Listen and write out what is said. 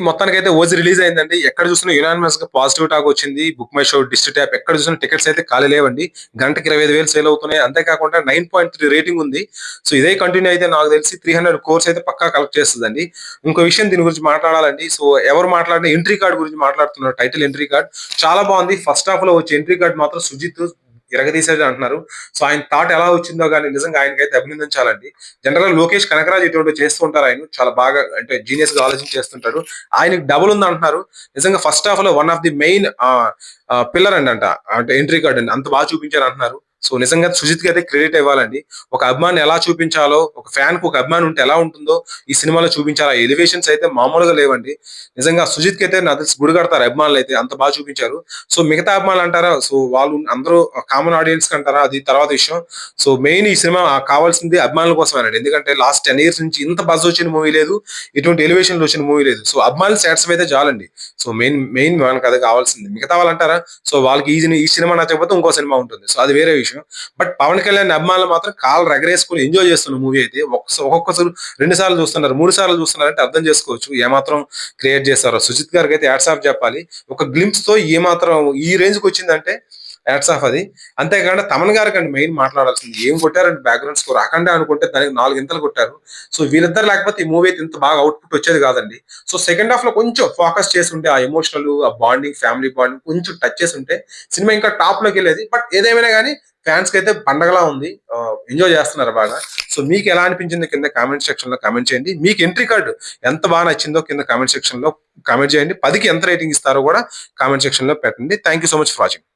మొత్తానికి అయితే OG release అయిందండి. ఎక్కడ చూసినా యునానిమస్గా పాజిటివ్ టాక్ వచ్చింది. Book my show district app ఎక్కడ చూసినా టికెట్స్ అయితే ఖాళీ లేవండి. గంటకి ఇరవై ఐదు వేలు సేల్ అవుతున్నాయి. అంతేకాకుండా నైన్ పాయింట్ త్రీ రేటింగ్ ఉంది. సో ఇదే కంటిన్యూ అయితే నాకు తెలిసి త్రీ హండ్రెడ్ కోర్స్ అయితే పక్కా కలెక్ట్ చేస్తుందండి. ఇంకో విషయం దీని గురించి మాట్లాడాలండి. సో ఎవరు మాట్లాడిన ఎంట్రీ కార్డ్ గురించి మాట్లాడుతున్నారు. టైటిల్ ఎంట్రీ కార్డ్ చాలా బాగుంది. ఫస్ట్ హాఫ్లో వచ్చే ఎంట్రీ కార్డ్ మాత్రం సుజిత్ ఇరగదీసేది అంటున్నారు. సో ఆయన థాట్ ఎలా వచ్చిందో కానీ నిజంగా ఆయనకైతే అభినందించాలండి. జనరల్ లోకేష్ కనకరాజ్ ఇటువంటి చేస్తూ ఉంటారు ఆయన. చాలా బాగా అంటే జీనియస్గా ఆలోచన చేస్తుంటారు ఆయనకి డబుల్ ఉంది అంటున్నారు. నిజంగా ఫస్ట్ హాఫ్లో one of the main pillar అండి అంట. అంటే ఎంట్రీ కార్డ్ అండి. అంత బాగా చూపించారు అంటున్నారు. సో నిజంగా సుజిత్కి అయితే క్రెడిట్ ఇవ్వాలండి. ఒక అభిమాని ఎలా చూపించాలో ఒక ఫ్యాన్కు ఒక అభిమాని ఉంటే ఎలా ఉంటుందో ఈ సినిమాలో చూపించాలో? ఎలివేషన్స్ అయితే మామూలుగా లేవండి. నిజంగా సుజిత్కి అయితే నాకు తెలిసి గుడి కడతారు అభిమానులు అయితే అంత బాగా చూపించారు. సో మిగతా అభిమానులు అంటారా? సో వాళ్ళు అందరూ కామన్ ఆడియన్స్ అంటారా? అది తర్వాత విషయం. సో మెయిన్ ఈ సినిమా కావాల్సింది అభిమానుల కోసమేనండి. ఎందుకంటే లాస్ట్ టెన్ ఇయర్స్ నుంచి ఇంత బజ్ వచ్చిన మూవీ లేదు ఇటువంటి ఎలివేషన్ వచ్చిన మూవీ లేదు. సో అభిమానులు సాటిస్ఫై అయితే చాలండి. సో మెయిన్ మెయిన్ మనకు అది కావాల్సింది. మిగతా వాళ్ళు అంటారా? సో వాళ్ళకి ఈ ఈ సినిమా నచ్చకపోతే ఇంకో సినిమా ఉంటుంది. సో అది వేరే విషయం. బట్ పవన్ కళ్యాణ్ అభిమానులు మాత్రం కాలు రగరేసుకుని ఎంజాయ్ చేస్తున్న మూవీ అయితే ఒక్కొక్కసారి రెండు సార్లు చూస్తున్నారు మూడు సార్లు చూస్తున్నారంటే అర్థం చేసుకోవచ్చు ఏమాత్రం క్రియేట్ చేస్తారో సుజిత్ గారికి అయితే యాడ్స్ ఆఫ్ చెప్పాలి. ఒక గ్లింప్స్తో ఏమాత్రం ఈ రేంజ్కి వచ్చిందంటే యాడ్స్ ఆఫ్ అది. అంతేకాకుండా తమన్ గారికి అండి మెయిన్ మాట్లాడాల్సింది ఏం కొట్టారంటే బ్యాక్గ్రౌండ్ స్కోర్ అఖండ అనుకుంటే దానికి నాలుగు ఇంతలు కొట్టారు. సో వీళ్ళిద్దరు లేకపోతే ఈ మూవీ అయితే ఇంత బాగా అవుట్పుట్ వచ్చేది కాదండి. సో సెకండ్ హాఫ్లో కొంచెం ఫోకస్ చేసి ఉంటే ఆ ఎమోషనల్ ఆ బాండింగ్ ఫ్యామిలీ బాండింగ్ కొంచెం టచ్ చేసి ఉంటే సినిమా ఇంకా టాప్లోకి వెళ్ళేది. బట్ ఏదేమైనా కానీ ఫ్యాన్స్కి అయితే పండగలా ఉంది. ఎంజాయ్ చేస్తున్నారు బాగా? సో మీకు ఎలా అనిపించిందో కింద కామెంట్ సెక్షన్లో కామెంట్ చేయండి. మీకు ఎంట్రీ కార్డు ఎంత బాగా నచ్చిందో కింద కామెంట్ సెక్షన్లో కామెంట్ చేయండి. పదికి ఎంత రేటింగ్ ఇస్తారో కూడా కామెంట్ సెక్షన్లో పెట్టండి. Thank you so much for watching